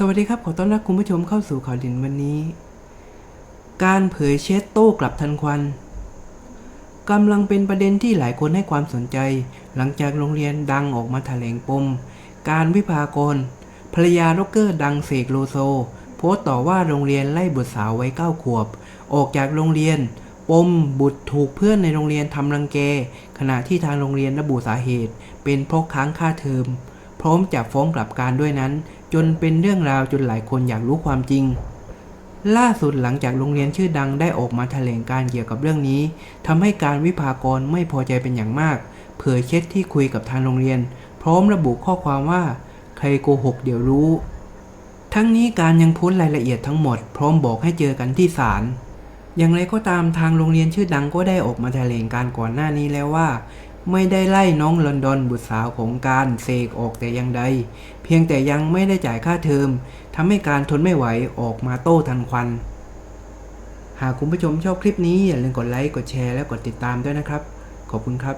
สวัสดีครับ ขอต้อนรับคุณผู้ชมเข้าสู่ข่าวดินวันนี้ การเผยเช็ดโต้กลับทันควันกำลังเป็นประเด็นที่หลายคนให้ความสนใจ หลังจากโรงเรียนดังออกมาแถลงปม การวิพากรภรรยาร็อกเกอร์ดังเสกโลโซ โพสต์ต่อว่าโรงเรียนไล่บุตรสาวไว้เก้าขวบ ออกจากโรงเรียน ปมบุตรถูกเพื่อนในโรงเรียนทำรังแก ขณะที่ทางโรงเรียนระบุสาเหตุ เป็นเพราะค้างค่าเทอมพร้อมจะฟ้องกลับการด้วยนั้น จนเป็นเรื่องราวจนหลายคนอยากรู้ความจริง ล่าสุดหลังจากโรงเรียนชื่อดังได้ออกมาแถลงการเกี่ยวกับเรื่องนี้ทำให้การวิพากรไม่พอใจเป็นอย่างมาก เผยเช็ดที่คุยกับทางโรงเรียน พร้อมระบุข้อความว่า ใครโกหกเดี๋ยวรู้ ทั้งนี้การยังพ้นรายละเอียดทั้งหมด พร้อมบอกให้เจอกันที่ศาลอย่างไรก็ตามทางโรงเรียนชื่อดังก็ได้ออกมาแถลงการก่อนหน้านี้แล้วว่า ไม่ได้ไล่น้องลอนดอนบุตรสาวของการเสกออกแต่อย่างใด เพียงแต่ยังไม่ได้จ่ายค่าเทอมทำให้การทนไม่ไหวออกมาโต้ทันควัน หากคุณผู้ชมชอบคลิปนี้อย่าลืมกดไลค์กดแชร์และกดติดตามด้วยนะครับ ขอบคุณครับ